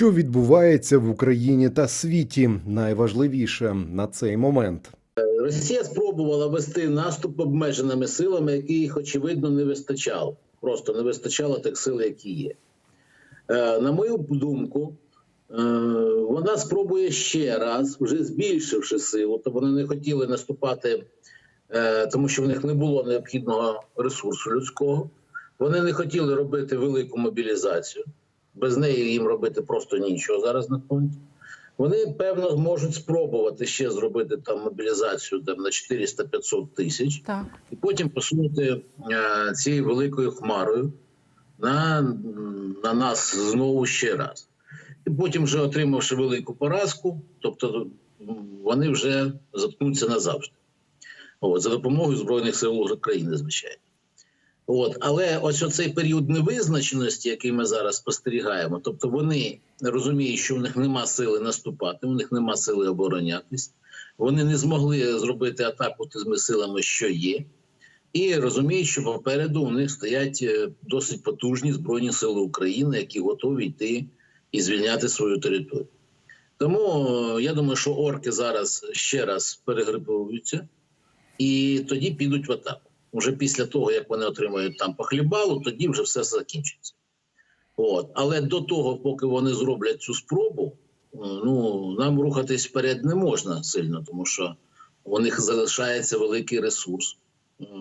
Що відбувається в Україні та світі? Найважливіше на цей момент. Росія спробувала вести наступ обмеженими силами, які їх очевидно не вистачало. Просто не вистачало тих сил, які є. Е, На мою думку, е, вона спробує ще раз, вже збільшивши силу, то вони не хотіли наступати, е, тому що в них не було необхідного ресурсу людського. Вони не хотіли робити велику мобілізацію. Без неї їм робити просто нічого зараз на фронті. Вони певно зможуть спробувати ще зробити там мобілізацію там, на 400-500 тисяч, Так. і потім посунути е, цією великою хмарою на, на нас знову ще раз. І потім, вже отримавши велику поразку, тобто вони вже заткнуться назавжди. От, за допомогою Збройних сил України, звичайно. От, але ось оцей період невизначеності, який ми зараз спостерігаємо, тобто вони розуміють, що в них нема сили наступати, у них нема сили оборонятись, вони не змогли зробити атаку тими силами, що є, і розуміють, що попереду у них стоять е, досить потужні збройні сили України, які готові йти і звільняти свою територію. Тому е, я думаю, що орки зараз ще раз перегруповуються і тоді підуть в атаку. Уже після того, як вони отримають там по хлібалу, тоді вже все закінчиться. От. Але до того, поки вони зроблять цю спробу, ну нам рухатись вперед не можна сильно, тому що у них залишається великий ресурс.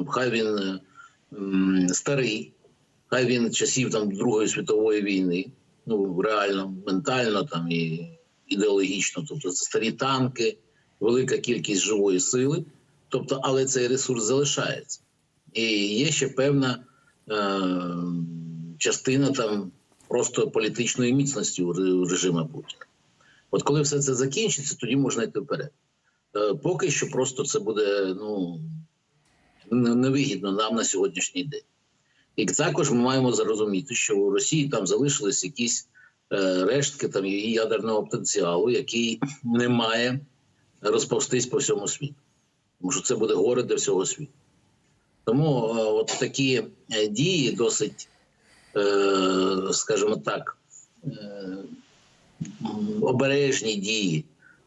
Хай він е, старий, хай він часів там Другої світової війни, ну реально, ментально там і ідеологічно. Тобто це старі танки, велика кількість живої сили. Тобто, але цей ресурс залишається. І є ще певна е, частина там просто політичної міцності у режиму Путіна. От коли все це закінчиться, тоді можна йти вперед. Е, поки що просто це буде ну, невигідно нам на сьогоднішній день. І також ми маємо зрозуміти, що у Росії там залишились якісь е, рештки там її ядерного потенціалу, який не має розповстись по всьому світу. Тому що це буде горе для всього світу. Тому е, от такі е, дії досить, е, скажімо так, обережні дії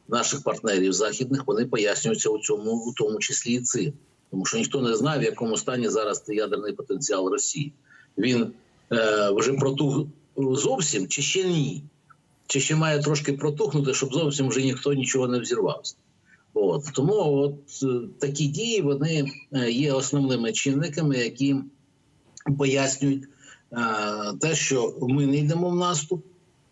наших партнерів західних, вони пояснюються у цьому, у тому числі і цим. Тому що ніхто не знає, в якому стані зараз ядерний потенціал Росії. Він вже протух зовсім чи ще ні? Чи ще має трошки протухнути, щоб зовсім вже ніхто нічого не взірвався. От тому от е, такі дії вони е, є основними чинниками, які пояснюють е, те, що ми не йдемо в наступ,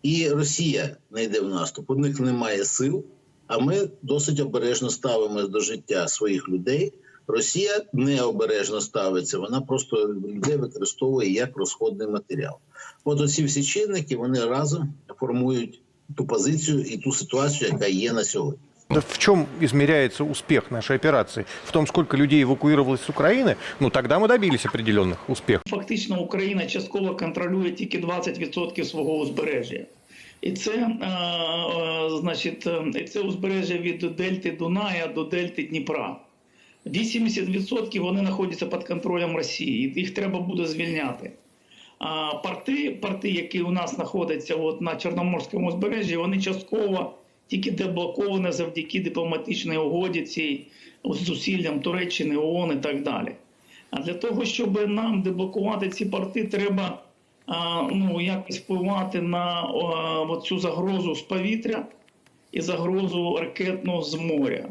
і Росія не йде в наступ. У них немає сил, а ми досить обережно ставимося до життя своїх людей. Росія необережно ставиться, вона просто людей використовує як розходний матеріал. От оці всі чинники вони разом формують ту позицію і ту ситуацію, яка є на сьогодні. Да В чем измеряется успех нашей операции? В том, сколько людей эвакуировалось с Украины? Ну, тогда мы добились определенных успехов. Фактично Україна частково контролює тільки 20% свого узбережжя. І це, е, е, значить, е, і це узбережжя від Дельти Дуная до Дельти Дніпра. 80% вони знаходяться під контролем Росії, і їх треба буде звільняти. А порти, порти, які у нас знаходяться от на Чорноморському узбережжі, вони частково тільки деблоковані завдяки дипломатичній угоді цій зусиллям Туреччини, ООН і так далі. А для того, щоб нам деблокувати ці порти, треба а, ну, якось впливати на а, цю загрозу з повітря і загрозу ракетну з моря.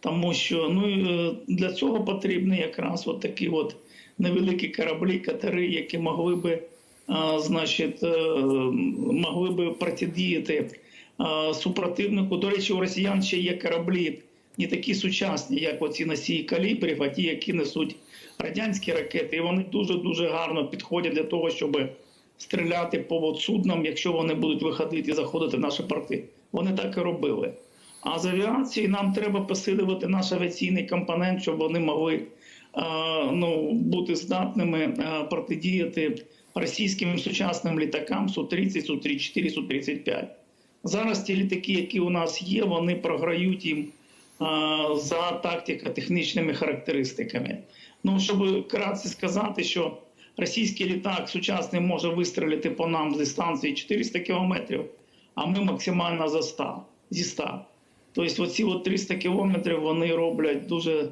Тому що ну, е, для цього потрібні якраз от такі от невеликі кораблі, катери, які могли би, а, значить, е, могли би протидіяти супротивнику. До речі, у росіян ще є кораблі не такі сучасні, як оці носії калібрів, а ті, які несуть радянські ракети, і вони дуже дуже гарно підходять для того, щоб стріляти по суднам, якщо вони будуть виходити і заходити в наші порти. Вони так і робили. А з авіації нам треба посилювати наш авіаційний компонент, щоб вони могли ну, бути здатними протидіяти російським сучасним літакам Су-30, Су-34, Су-35. Зараз ті літаки, які у нас є, вони програють їм за тактико-технічними характеристиками. Ну, щоб кратце сказати, що російський літак сучасний може вистрілити по нам з дистанції 400 кілометрів, а ми максимально за 100, зі 100. Тобто оці от 300 кілометрів вони роблять дуже,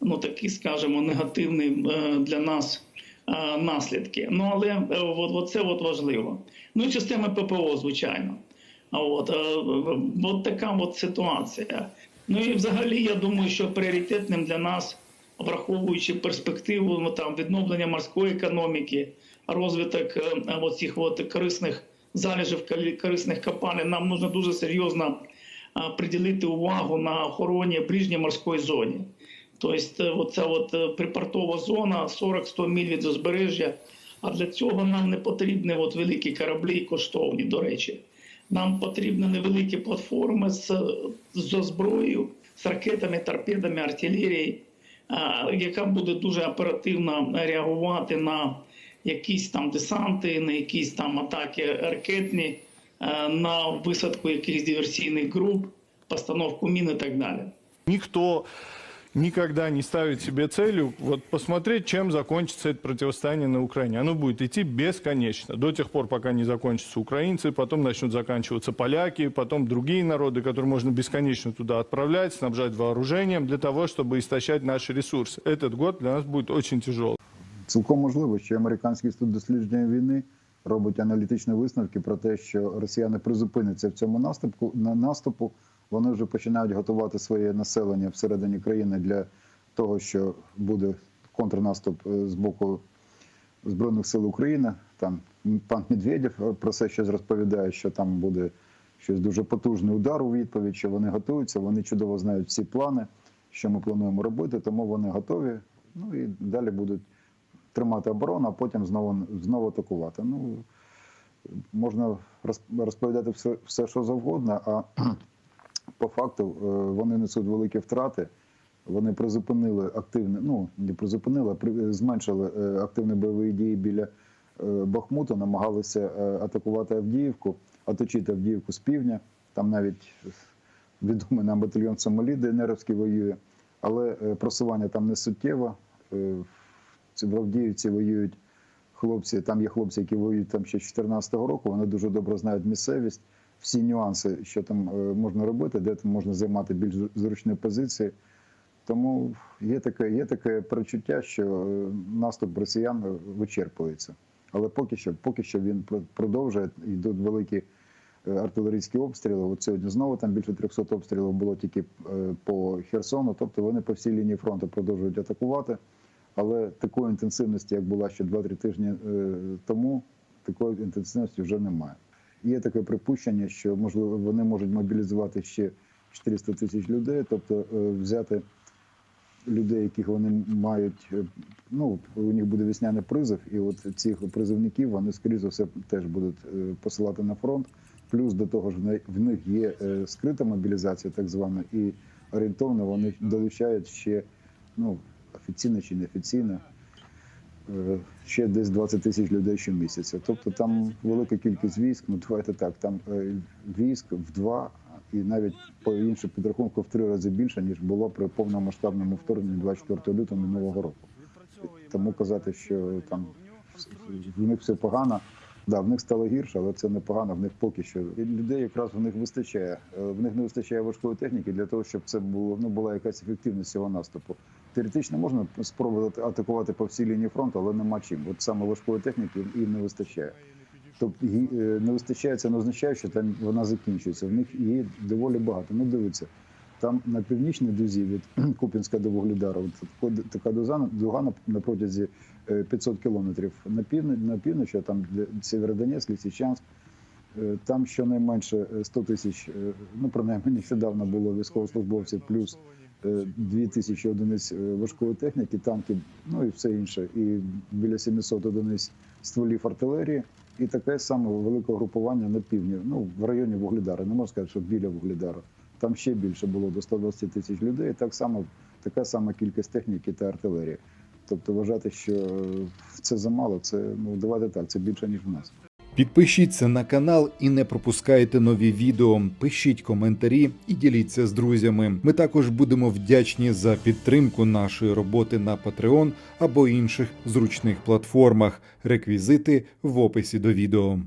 ну такі, скажімо, негативні е, для нас е, наслідки. Ну але е, це от важливо. Ну і системи ППО, звичайно. От, е, от така от ситуація. Ну і взагалі, я думаю, що пріоритетним для нас, враховуючи перспективу ну, там, відновлення морської економіки, розвиток е, оцих от корисних залежів корисних копалин, нам потрібно дуже серйозно е, приділити увагу на охороні ближньої морської зоні. Тобто, оця от припортова зона 40-100 міль від узбережжя. А для цього нам не потрібні от великі кораблі коштовні, до речі. Нам потрібні невеликі платформи з, з зброєю, з ракетами, торпедами, артилерією, яка буде дуже оперативно реагувати на якісь там десанти, на якісь там атаки ракетні, на висадку якихось диверсійних груп, постановку мін і так далі. Никто никогда не ставит себе целью вот посмотреть, чем закончится это противостояние на Украине. Оно будет идти бесконечно. До тех пор, пока не закончатся украинцы, потом начнут заканчиваться поляки, потом другие народы, которые можно бесконечно туда отправлять, снабжать вооружением для того, чтобы истощать наши ресурсы. Этот год для нас будет очень тяжелый. Цілком можливо, що американський інститут дослідження війни робить аналітичні висновки про те, що росіяни призупиняться в цьому наступу на наступу. Вони вже починають готувати своє населення всередині країни для того, що буде контрнаступ е, з боку збройних сил України. Там пан Медведєв е, про це щось розповідає, що там буде щось дуже потужний удар у відповідь, що вони готуються. Вони чудово знають всі плани, що ми плануємо робити, тому вони готові. Ну і далі будуть тримати оборону, а потім знову знову атакувати. Ну можна розповідати все, все що завгодно, а по факту е, вони несуть великі втрати. Вони призупинили активне, ну не призупинили, а зменшили е, активні бойові дії біля е, Бахмута, намагалися атакувати Авдіївку, оточити Авдіївку з півдня. Там навіть відомий нам батальйон Сомалі, ДНРівський воює, але просування там не суттєво. В Авдіївці воюють хлопці. Там є хлопці, які воюють там ще з 2014 року. Вони дуже добре знають місцевість, всі нюанси, що там е, можна робити, де там можна займати більш зручні позиції. Тому є таке, є таке перечуття, що е, наступ росіян вичерпується. Але поки що, поки що він продовжує йдуть великі е, артилерійські обстріли. От сьогодні знову там більше 300 обстрілів було тільки по Херсону. Тобто вони по всій лінії фронту продовжують атакувати. Але такої інтенсивності, як була ще 2-3 тижні тому, такої інтенсивності вже немає. Є таке припущення, що можливо вони можуть мобілізувати ще 400 тисяч людей, тобто е, взяти людей, яких вони мають, е, ну у них буде весняний призов, і от цих призовників вони скоріше за все теж будуть е, посилати на фронт. Плюс до того ж в них є скрита мобілізація, так звана, і орієнтовно вони долучають ще ну офіційно чи неофіційно. Е, Ще десь 20 тисяч людей щомісяця. Тобто там велика кількість військ, ну давайте так, там е, військ в два і навіть по іншому підрахунку в три рази більше, ніж було при повномасштабному вторгненні 24 лютого минулого року. Тому казати, що там в них все погано. Да, в них стало гірше, але це не погано. В них поки що І людей якраз в них вистачає. Е, В них не вистачає важкої техніки для того, щоб це було ну була якась ефективність цього наступу. Теоретично можна спробувати атакувати по всій лінії фронту, але нема чим. От саме важкої техніки їм не вистачає. Тобто не вистачає, це не означає, що там вона закінчується. В них її доволі багато. Ну дивіться, там на північній дузі від Купінська до Вугледара, от така дуза дуга на, протязі е, 500 кілометрів. На північ, на північ, а там Сєвєродонецьк, Лисичанськ, е, там щонайменше е, 100 тисяч, е, ну принаймні нещодавно було військовослужбовців, плюс е, 2 тисячі одиниць е, важкої техніки, танків, ну і все інше. І біля 700 одиниць стволів артилерії. І таке саме велике групування на півдні, ну в районі Вугледара. Не можна сказати, що біля Вугледара. Там ще більше було до 120 тисяч людей. Так само така сама кількість техніки та артилерії. Тобто вважати, що е, це замало, це ну давайте так, це більше ніж в нас. Підпишіться на канал і не пропускайте нові відео. Пишіть коментарі і діліться з друзями. Ми також будемо вдячні за підтримку нашої роботи на Patreon або інших зручних платформах. Реквізити в описі до відео.